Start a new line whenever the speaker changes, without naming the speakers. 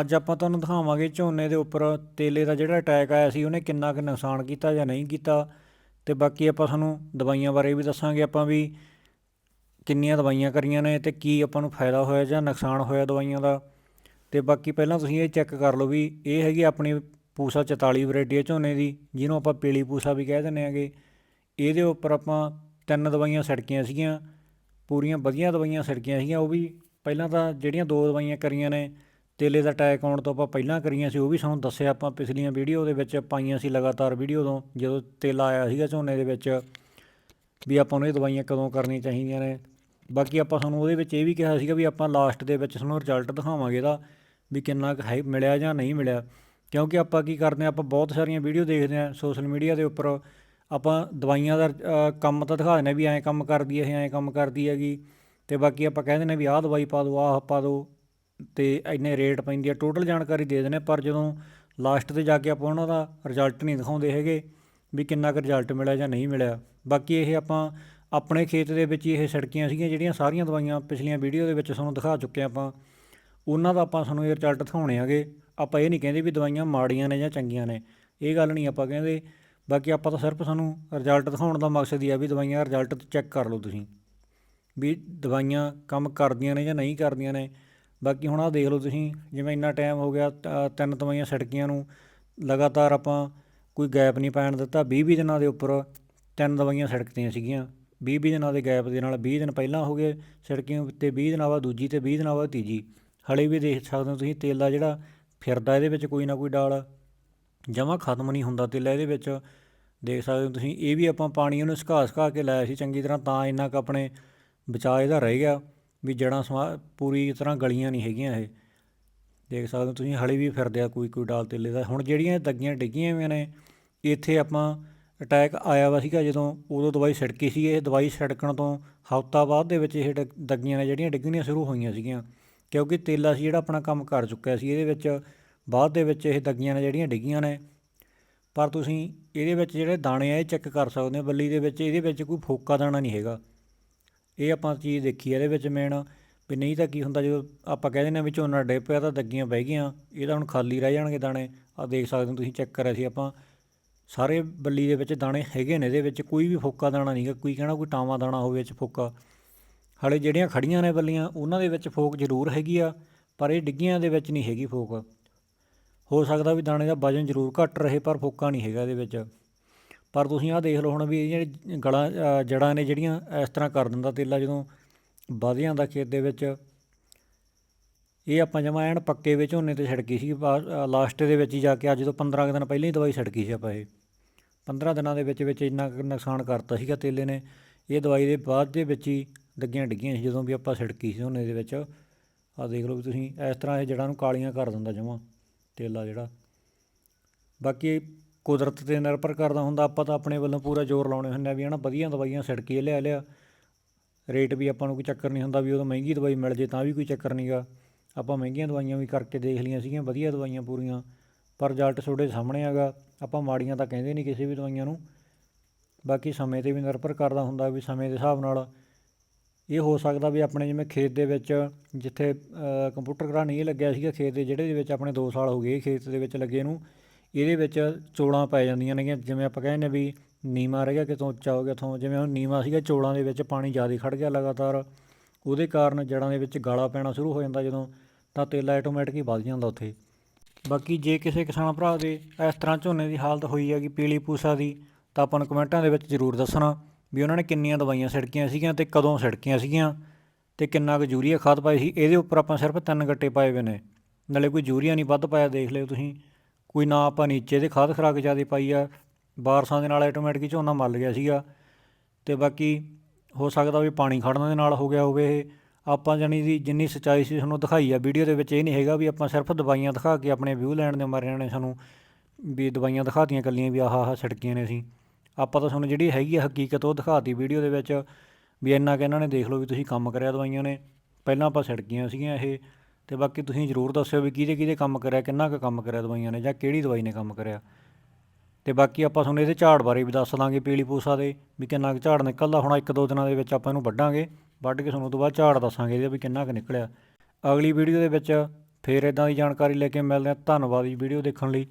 ਅੱਜ ਆਪਾਂ ਤੁਹਾਨੂੰ ਦਿਖਾਵਾਂਗੇ ਝੋਨੇ ਦੇ ਉੱਪਰ ਤੇਲੇ ਦਾ ਜਿਹੜਾ ਅਟੈਕ ਆਇਆ ਸੀ, ਉਹਨੇ ਕਿੰਨਾ ਕੁ ਨੁਕਸਾਨ ਕੀਤਾ ਜਾਂ ਨਹੀਂ ਕੀਤਾ। ਤੇ ਬਾਕੀ ਆਪਾਂ ਤੁਹਾਨੂੰ ਦਵਾਈਆਂ ਬਾਰੇ ਵੀ ਦੱਸਾਂਗੇ ਆਪਾਂ ਵੀ ਕਿੰਨੀਆਂ ਦਵਾਈਆਂ ਕਰੀਆਂ ਨੇ ਤੇ ਕੀ ਆਪਾਂ ਨੂੰ ਫਾਇਦਾ ਹੋਇਆ ਜਾਂ ਨੁਕਸਾਨ ਹੋਇਆ ਦਵਾਈਆਂ ਦਾ। ਤੇ ਬਾਕੀ ਪਹਿਲਾਂ ਤੁਸੀਂ ਇਹ ਚੈੱਕ ਕਰ ਲਓ ਵੀ ਇਹ ਹੈਗੀ ਆਪਣੀ ਪੂਸਾ 44 ਵੈਰਾਈਟੀ ਹੈ ਝੋਨੇ ਦੀ, ਜਿਹਨੂੰ ਆਪਾਂ ਪੀਲੀ ਪੂਸਾ ਵੀ ਕਹਿ ਦਿੰਦੇ ਆਂਗੇ। ਇਹਦੇ ਉੱਪਰ ਆਪਾਂ ਤਿੰਨ ਦਵਾਈਆਂ ਛੜਕੀਆਂ ਸੀਗੀਆਂ, ਪੂਰੀਆਂ ਵਧੀਆ ਦਵਾਈਆਂ ਛੜਕੀਆਂ ਸੀਗੀਆਂ, ਉਹ ਵੀ ਪਹਿਲਾਂ ਤਾਂ ਜਿਹੜੀਆਂ ਦੋ ਦਵਾਈਆਂ ਕਰੀਆਂ ਨੇ ਤੇਲੇ ਦਾ ਅਟੈਕ ਆਉਣ ਤੋਂ ਆਪਾਂ ਪਹਿਲਾਂ ਕਰੀਆਂ ਸੀ, ਉਹ ਵੀ ਸਾਨੂੰ ਦੱਸਿਆ ਆਪਾਂ ਪਿਛਲੀਆਂ ਵੀਡੀਓ ਦੇ ਵਿੱਚ ਪਾਈਆਂ ਸੀ ਲਗਾਤਾਰ ਵੀਡੀਓ ਤੋਂ, ਜਦੋਂ ਤੇਲਾ ਆਇਆ ਸੀਗਾ ਝੋਨੇ ਦੇ ਵਿੱਚ, ਵੀ ਆਪਾਂ ਨੂੰ ਇਹ ਦਵਾਈਆਂ ਕਦੋਂ ਕਰਨੀਆਂ ਚਾਹੀਦੀਆਂ ਨੇ। ਬਾਕੀ ਆਪਾਂ ਤੁਹਾਨੂੰ ਉਹਦੇ ਵਿੱਚ ਇਹ ਵੀ ਕਿਹਾ ਸੀਗਾ ਵੀ ਆਪਾਂ ਲਾਸਟ ਦੇ ਵਿੱਚ ਤੁਹਾਨੂੰ ਰਿਜ਼ਲਟ ਦਿਖਾਵਾਂਗੇ ਇਹਦਾ, ਵੀ ਕਿੰਨਾ ਕੁ ਹੈ ਮਿਲਿਆ ਜਾਂ ਨਹੀਂ ਮਿਲਿਆ। ਕਿਉਂਕਿ ਆਪਾਂ ਕੀ ਕਰਦੇ ਹਾਂ, ਆਪਾਂ ਬਹੁਤ ਸਾਰੀਆਂ ਵੀਡੀਓ ਦੇਖਦੇ ਹਾਂ ਸੋਸ਼ਲ ਮੀਡੀਆ ਦੇ ਉੱਪਰ, ਆਪਾਂ ਦਵਾਈਆਂ ਦਾ ਕੰਮ ਤਾਂ ਦਿਖਾ ਦਿੰਦੇ ਹਾਂ ਵੀ ਐਂ ਕੰਮ ਕਰਦੀ ਹੈ ਐਂ ਕੰਮ ਕਰਦੀ ਹੈਗੀ। ਤੇ ਬਾਕੀ ਆਪਾਂ ਕਹਿ ਦਿੰਦੇ ਹਾਂ ਵੀ ਆਹ ਦਵਾਈ ਪਾ ਦਿਓ, ਆਹ ਪਾ ਦਿਓ ਤੇ ਇੰਨੇ ਰੇਟ ਪੈਂਦੀ ਆ ਟੋਟਲ ਜਾਣਕਾਰੀ ਦੇ ਦਿੰਦੇ ਹਾਂ, ਪਰ ਜਦੋਂ ਲਾਸਟ ਤੇ ਜਾ ਕੇ ਆਪਾਂ ਉਹਨਾਂ ਦਾ ਰਿਜ਼ਲਟ ਨਹੀਂ ਦਿਖਾਉਂਦੇ ਹੈਗੇ ਵੀ ਕਿੰਨਾ ਕੁ ਰਿਜ਼ਲਟ ਮਿਲਿਆ ਜਾਂ ਨਹੀਂ ਮਿਲਿਆ। ਬਾਕੀ ਇਹ ਆਪਾਂ ਆਪਣੇ ਖੇਤ ਦੇ ਵਿੱਚ ਹੀ ਇਹ ਸੜਕੀਆਂ ਸੀਗੀਆਂ ਜਿਹੜੀਆਂ ਸਾਰੀਆਂ ਦਵਾਈਆਂ ਪਿਛਲੀਆਂ ਵੀਡੀਓ ਦੇ ਵਿੱਚ ਤੁਹਾਨੂੰ ਦਿਖਾ ਚੁੱਕੇ ਹਾਂ ਆਪਾਂ। ਉਹਨਾਂ ਦਾ ਆਪਾਂ ਤੁਹਾਨੂੰ ਇਹ ਰਿਜ਼ਲਟ ਦਿਖਾਉਣੇ ਹੈਗੇ। ਆਪਾਂ ਇਹ ਨਹੀਂ ਕਹਿੰਦੇ ਵੀ ਦਵਾਈਆਂ ਮਾੜੀਆਂ ਨੇ ਜਾਂ ਚੰਗੀਆਂ ਨੇ ਇਹ ਗੱਲ ਨਹੀਂ ਆਪਾਂ ਕਹਿੰਦੇ। ਬਾਕੀ ਆਪਾਂ ਤਾਂ ਸਿਰਫ ਸਾਨੂੰ ਰਿਜ਼ਲਟ ਦਿਖਾਉਣ ਦਾ ਮਕਸਦ ਹੀ ਆ ਵੀ ਦਵਾਈਆਂ ਰਿਜ਼ਲਟ ਚੈੱਕ ਕਰ ਲਓ ਤੁਸੀਂ। ਵੀ ਦਵਾਈਆਂ ਕੰਮ ਕਰਦੀਆਂ ਨੇ ਜਾਂ ਨਹੀਂ ਕਰਦੀਆਂ ਨੇ। ਬਾਕੀ ਹੁਣ ਆਹ ਦੇਖ ਲਓ ਤੁਸੀਂ, ਜਿਵੇਂ ਇੰਨਾ ਟਾਈਮ ਹੋ ਗਿਆ ਤਿੰਨ ਦਵਾਈਆਂ ਸੜਕੀਆਂ ਨੂੰ ਲਗਾਤਾਰ ਆਪਾਂ ਕੋਈ ਗੈਪ ਨਹੀਂ ਪੈਣ ਦਿੱਤਾ। 20 20 ਦਿਨਾਂ ਦੇ ਉੱਪਰ ਤਿੰਨ ਦਵਾਈਆਂ ਸੜਕਤੀਆਂ ਸੀਗੀਆਂ। 20 20 ਦਿਨਾਂ ਦੇ ਗੈਪ ਦੇ ਨਾਲ 20 ਦਿਨ ਪਹਿਲਾਂ ਹੋ ਗਏ ਸੜਕੀਆਂ ਤੇ 20 ਦਿਨਾਂ ਬਾਅਦ ਦੂਜੀ ਤੇ 20 ਦਿਨਾਂ ਬਾਅਦ ਤੀਜੀ। ਹਲੇ ਵੀ ਦੇਖ ਸਕਦੇ ਹੋ ਤੁਸੀਂ ਤੇਲ ਦਾ ਜਿਹੜਾ ਫਿਰਦਾ ਇਹਦੇ ਵਿੱਚ ਕੋਈ ਨਾ ਕੋਈ ਡਾਲ ਜਮਾ ਖਤਮ ਨਹੀਂ ਹੁੰਦਾ ਤੇਲਾ ਇਹਦੇ ਵਿੱਚ। ਦੇਖ ਸਕਦੇ ਹੋ ਤੁਸੀਂ, ਇਹ ਵੀ ਆਪਾਂ ਪਾਣੀ ਉਹਨੂੰ ਸੁਕਾ ਸੁਕਾ ਕੇ ਲਾਇਆ ਸੀ ਚੰਗੀ ਤਰ੍ਹਾਂ, ਤਾਂ ਇੰਨਾ ਕੁ ਆਪਣੇ ਬਚਾਅ ਇਹਦਾ ਰਹਿ ਗਿਆ। ਵੀ ਜੜਾਂ ਸਮਾ ਪੂਰੀ ਤਰ੍ਹਾਂ ਗਲੀਆਂ ਨਹੀਂ ਹੈਗੀਆਂ ਇਹ। ਦੇਖ ਸਕਦੇ ਹੋ ਤੁਸੀਂ, ਹਲੇ ਵੀ ਫਿਰਦੇ ਆ ਕੋਈ ਕੋਈ ਡਾਲ ਤੇਲੇ ਦਾ। ਹੁਣ ਜਿਹੜੀਆਂ ਦੱਗੀਆਂ ਡਿੱਗੀਆਂ ਹੋਈਆਂ ਨੇ, ਇੱਥੇ ਆਪਾਂ ਅਟੈਕ ਆਇਆ ਵਾ ਸੀਗਾ ਜਦੋਂ ਉਦੋਂ ਦਵਾਈ ਛਿੜਕੀ ਸੀ। ਇਹ ਦਵਾਈ ਛਿੜਕਣ ਤੋਂ ਹਫ਼ਤਾ ਬਾਅਦ ਦੇ ਵਿੱਚ ਇਹ ਡਿੱਗ- ਦੱਗੀਆਂ ਨੇ ਜਿਹੜੀਆਂ ਡਿੱਗਣੀਆਂ ਸ਼ੁਰੂ ਹੋਈਆਂ ਸੀਗੀਆਂ। ਕਿਉਂਕਿ ਤੇਲਾ ਸੀ ਜਿਹੜਾ ਆਪਣਾ ਕੰਮ ਕਰ ਚੁੱਕਿਆ ਸੀ। ਇਹਦੇ ਵਿੱਚ ਬਾਅਦ ਦੇ ਵਿੱਚ ਇਹ ਦੱਗੀਆਂ ਨੇ ਜਿਹੜੀਆਂ ਡਿੱਗੀਆਂ ਨੇ। ਪਰ ਤੁਸੀਂ ਇਹਦੇ ਵਿੱਚ ਜਿਹੜੇ ਦਾਣੇ ਆ, ਇਹ ਚੈੱਕ ਕਰ ਸਕਦੇ ਹੋ। ਬੱਲੀ ਦੇ ਵਿੱਚ ਇਹਦੇ ਵਿੱਚ ਕੋਈ ਫੋਕਾ ਦਾਣਾ ਨਹੀਂ ਹੈਗਾ। ਇਹ ਆਪਾਂ ਚੀਜ਼ ਦੇਖੀ ਆ ਇਹਦੇ ਵਿੱਚ ਮੇਨ ਵੀ ਨਹੀਂ ਤਾਂ ਕੀ ਹੁੰਦਾ ਜਦੋਂ ਆਪਾਂ ਕਹਿ ਦਿੰਦੇ ਹਾਂ ਵੀ ਝੋਨਾ ਡਿੱਗ ਪਿਆ ਤਾਂ ਦੱਗੀਆਂ ਬਹਿ ਗਈਆਂ, ਇਹ ਤਾਂ ਹੁਣ ਖਾਲੀ ਰਹਿ ਜਾਣਗੇ ਦਾਣੇ ਆ ਦੇਖ ਸਕਦੇ ਹੋ ਤੁਸੀਂ ਚੈੱਕ ਕਰਿਆ ਸੀ ਆਪਾਂ। ਸਾਰੇ ਬੱਲੀ ਦੇ ਵਿੱਚ ਦਾਣੇ ਹੈਗੇ ਨੇ ਇਹਦੇ ਵਿੱਚ, ਕੋਈ ਵੀ ਫੋਕਾ ਦਾਣਾ ਨਹੀਂਗਾ ਕੋਈ ਕਹਿਣਾ ਕੋਈ ਟਾਵਾਂ ਦਾਣਾ ਹੋਵੇ ਵਿੱਚ ਫੋਕਾ। ਹਾਲੇ ਜਿਹੜੀਆਂ ਖੜੀਆਂ ਨੇ ਬੱਲੀਆਂ, ਉਹਨਾਂ ਦੇ ਵਿੱਚ ਫੋਕ ਜ਼ਰੂਰ ਹੈਗੀ ਆ, ਪਰ ਇਹ ਡਿੱਗੀਆਂ ਦੇ ਵਿੱਚ ਨਹੀਂ ਹੈਗੀ ਫੋਕ। ਹੋ ਸਕਦਾ ਵੀ ਦਾਣੇ ਦਾ ਵਜਨ ਜ਼ਰੂਰ ਘੱਟ ਰਹੇ, ਪਰ ਫੋਕਾ ਨਹੀਂ ਹੈਗਾ ਇਹਦੇ ਵਿੱਚ। ਪਰ ਤੁਸੀਂ ਆਹ ਦੇਖ ਲਓ ਹੁਣ ਵੀ ਇਹ ਜਿਹੜੀ ਗਲਾਂ ਅ, ਜੜਾਂ ਨੇ ਜਿਹੜੀਆਂ ਇਸ ਤਰ੍ਹਾਂ ਕਰ ਦਿੰਦਾ ਤੇਲਾ ਜਦੋਂ ਵਧ ਜਾਂਦਾ ਖੇਤ ਦੇ ਵਿੱਚ ਇਹ ਆਪਾਂ ਜਮਾ ਐਨ ਪੱਕੇ ਵਿੱਚ ਝੋਨੇ ਤੇ ਛਿੜਕੀ ਸੀ ਲਾਸਟ ਦੇ ਵਿੱਚ ਹੀ ਜਾ ਕੇ ਅੱਜ ਤੋਂ 15 ਕੁ ਦਿਨ ਪਹਿਲਾਂ ਹੀ ਦਵਾਈ ਛਿੜਕੀ ਸੀ ਆਪਾਂ ਇਹ। 15 ਦਿਨਾਂ ਦੇ ਵਿੱਚ ਵਿੱਚ ਇੰਨਾ ਕੁ ਨੁਕਸਾਨ ਕਰਤਾ ਸੀਗਾ ਤੇਲੇ ਨੇ। ਇਹ ਦਵਾਈ ਦੇ ਬਾਅਦ ਦੇ ਵਿੱਚ ਹੀ ਲੱਗੀਆਂ ਡਿੱਗੀਆਂ ਸੀ ਜਦੋਂ ਵੀ ਆਪਾਂ ਛਿੜਕੀ ਸੀ ਝੋਨੇ ਦੇ ਵਿੱਚ। ਆਹ ਦੇਖ ਲਓ ਵੀ ਤੁਸੀਂ ਇਸ ਤਰ੍ਹਾਂ ਇਹ ਜੜਾਂ ਨੂੰ ਕਾਲੀਆਂ ਕਰ ਦਿੰਦਾ ਜਮਾ ਤੇਲਾ ਜਿਹੜਾ। ਬਾਕੀ ਕੁਦਰਤ ਤੇ ਨਿਰਭਰ ਕਰਦਾ ਹੁੰਦਾ, ਆਪਾਂ ਤਾਂ ਆਪਣੇ ਵੱਲੋਂ ਪੂਰਾ ਜ਼ੋਰ ਲਾਉਣੇ ਹੁੰਦੇ ਆ ਵੀ ਹਨਾ, ਵਧੀਆ ਦਵਾਈਆਂ ਛਿੜਕੀਏ ਲਿਆ ਲਿਆ। ਰੇਟ ਵੀ ਆਪਾਂ ਨੂੰ ਕੋਈ ਚੱਕਰ ਨਹੀਂ ਹੁੰਦਾ ਵੀ ਉਦੋਂ ਮਹਿੰਗੀ ਦਵਾਈ ਮਿਲ ਜੇ ਤਾਂ ਵੀ ਕੋਈ ਚੱਕਰ ਨਹੀਂਗਾ ਆਪਾਂ ਮਹਿੰਗੀਆਂ ਦਵਾਈਆਂ ਵੀ ਕਰਕੇ ਦੇਖ ਲਈਆਂ ਸੀਗੀਆਂ, ਵਧੀਆ ਦਵਾਈਆਂ ਪੂਰੀਆਂ, ਪਰ ਰਿਜ਼ਲਟ ਤੁਹਾਡੇ ਸਾਹਮਣੇ ਹੈਗਾ ਆਪਾਂ ਮਾੜੀਆਂ ਤਾਂ ਕਹਿੰਦੇ ਨਹੀਂ ਕਿਸੇ ਵੀ ਦਵਾਈਆਂ ਨੂੰ। ਬਾਕੀ ਸਮੇਂ ਤੇ ਵੀ ਨਿਰਭਰ ਕਰਦਾ ਹੁੰਦਾ ਵੀ ਸਮੇਂ ਦੇ ਹਿਸਾਬ ਨਾਲ। ਇਹ ਹੋ ਸਕਦਾ ਵੀ ਆਪਣੇ ਜਿਵੇਂ ਖੇਤ ਦੇ ਵਿੱਚ, ਜਿੱਥੇ ਕੰਪਿਊਟਰ ਗਰਾ ਨਹੀਂ ਲੱਗਿਆ ਸੀਗਾ ਖੇਤ ਦੇ, ਜਿਹੜੇ ਦੇ ਵਿੱਚ ਆਪਣੇ 2 ਸਾਲ ਹੋ ਗਏ ਖੇਤ ਦੇ ਵਿੱਚ ਲੱਗੇ ਨੂੰ। ਇਹਦੇ ਵਿੱਚ ਚੋਲਾਂ ਪੈ ਜਾਂਦੀਆਂ ਨੇਗੀਆਂ। ਜਿਵੇਂ ਆਪਾਂ ਕਹਿੰਦੇ ਨੇ ਵੀ ਨੀਮਾ ਰਹਿ ਗਿਆ, ਕਿਤੋਂ ਉੱਚਾ ਹੋ ਗਿਆ, ਥੋਂ ਜਿਵੇਂ ਹੁਣ ਨੀਮਾ ਸੀਗਾ, ਚੋਲਾਂ ਦੇ ਵਿੱਚ ਪਾਣੀ ਜ਼ਿਆਦਾ ਖੜ ਗਿਆ ਲਗਾਤਾਰ। ਉਹਦੇ ਕਾਰਨ ਜੜਾਂ ਦੇ ਵਿੱਚ ਗਾਲਾ ਪੈਣਾ ਸ਼ੁਰੂ ਹੋ ਜਾਂਦਾ ਜਦੋਂ ਤਾਂ ਤੇਲ ਆਟੋਮੈਟਿਕ ਹੀ ਵੱਧ ਜਾਂਦਾ ਉੱਥੇ। ਬਾਕੀ ਜੇ ਕਿਸੇ ਕਿਸਾਨ ਭਰਾ ਦੇ ਇਸ ਤਰ੍ਹਾਂ ਝੋਨੇ ਦੀ ਹਾਲਤ ਹੋਈ ਹੈਗੀ ਪੀਲੀ ਪੂਸਾ ਦੀ, ਤਾਂ ਆਪਾਂ ਨੂੰ ਕਮੈਂਟਾਂ ਦੇ ਵਿੱਚ ਜ਼ਰੂਰ ਦੱਸਣਾ ਵੀ ਉਹਨਾਂ ਨੇ ਕਿੰਨੀਆਂ ਦਵਾਈਆਂ ਛਿੜਕੀਆਂ ਸੀਗੀਆਂ ਤੇ ਕਦੋਂ ਛਿੜਕੀਆਂ ਸੀਗੀਆਂ ਤੇ ਕਿੰਨਾ ਕੁ ਯੂਰੀਆ ਖਾਦ ਪਾਈ ਸੀ। ਇਹਦੇ ਉੱਪਰ ਆਪਾਂ ਸਿਰਫ ਤਿੰਨ ਗੱਟੇ ਪਾਏ ਹੋਏ ਨੇ। ਨਾਲੇ ਕੋਈ ਯੂਰੀਆ ਨਹੀਂ ਵੱਧ ਪਾਇਆ, ਦੇਖ ਲਿਓ ਤੁਸੀਂ। ਕੋਈ ਨਾ ਆਪਾਂ ਨੀਚੇ ਦੇ ਖਾਦ ਖਰਾਕ ਜ਼ਿਆਦਾ ਪਾਈ ਆ, ਬਾਰਸਾਂ ਦੇ ਨਾਲ ਆਟੋਮੈਟਿਕ ਹੀ ਝੋਨਾ ਮੱਲ ਗਿਆ ਸੀਗਾ। ਤੇ ਬਾਕੀ ਹੋ ਸਕਦਾ ਵੀ ਪਾਣੀ ਖੜਨ ਦੇ ਨਾਲ ਹੋ ਗਿਆ ਹੋਵੇ ਇਹ। ਆਪਾਂ ਜਾਣੀ ਦੀ ਜਿੰਨੀ ਸੱਚਾਈ ਸੀ ਤੁਹਾਨੂੰ ਦਿਖਾਈ ਆ ਵੀਡੀਓ ਦੇ ਵਿੱਚ ਇਹ ਨਹੀਂ ਹੈਗਾ ਵੀ ਆਪਾਂ ਸਿਰਫ ਦਵਾਈਆਂ ਦਿਖਾ ਕੇ ਆਪਣੇ ਵਿਊ ਲੈਣ ਦੇ ਮਾਰਿਆਂ ਨੇ ਸਾਨੂੰ ਵੀ ਦਵਾਈਆਂ ਦਿਖਾਤੀਆਂ ਕੱਲੀਆਂ ਵੀ ਆਹ ਆਹ ਛਿੜਕੀਆਂ ਨੇ ਅਸੀਂ। ਆਪਾਂ ਤਾਂ ਤੁਹਾਨੂੰ ਜਿਹੜੀ ਹੈਗੀ ਆ ਹਕੀਕਤ ਉਹ ਦਿਖਾਤੀ ਵੀਡੀਓ ਦੇ ਵਿੱਚ ਵੀ ਇੰਨਾ ਕਿ ਇਹਨਾਂ ਨੇ ਦੇਖ ਲਓ ਵੀ ਤੁਸੀਂ ਕੰਮ ਕਰਿਆ ਦਵਾਈਆਂ ਨੇ। ਪਹਿਲਾਂ ਆਪਾਂ ਛਿੜਕੀਆਂ ਸੀਗੀਆਂ ਇਹ। ਤੇ ਬਾਕੀ ਤੁਸੀਂ ਜ਼ਰੂਰ ਦੱਸਿਓ ਵੀ ਕਿਹਦੇ ਕਿਹਦੇ ਕੰਮ ਕਰਿਆ, ਕਿੰਨਾ ਕੁ ਕੰਮ ਕਰਿਆ ਦਵਾਈਆਂ ਨੇ ਜਾਂ ਕਿਹੜੀ ਦਵਾਈ ਨੇ ਕੰਮ ਕਰਿਆ। ਤੇ ਬਾਕੀ ਆਪਾਂ ਤੁਹਾਨੂੰ ਇਹਦੇ ਝਾੜ ਬਾਰੇ ਵੀ ਦੱਸ ਦਾਂਗੇ ਪੀਲੀ ਪੂਸਾ ਦੇ ਵੀ ਕਿੰਨਾ ਕੁ ਝਾੜ ਨਿਕਲਦਾ। ਹੁਣ ਇੱਕ ਦੋ ਦਿਨਾਂ ਦੇ ਵਿੱਚ ਆਪਾਂ ਇਹਨੂੰ ਵੱਢਾਂਗੇ, ਵੱਢ ਕੇ ਤੁਹਾਨੂੰ ਉਹ ਤੋਂ ਬਾਅਦ ਝਾੜ ਦੱਸਾਂਗੇ ਇਹਦੇ ਵੀ ਕਿੰਨਾ ਕੁ ਨਿਕਲਿਆ। ਅਗਲੀ ਵੀਡੀਓ ਦੇ ਵਿੱਚ ਫੇਰ ਇਦਾਂ ਦੀ ਜਾਣਕਾਰੀ ਲੈ ਕੇ ਮਿਲਦੇ ਹਾਂ। ਧੰਨਵਾਦ ਜੀ ਵੀਡੀਓ ਦੇਖਣ ਲਈ।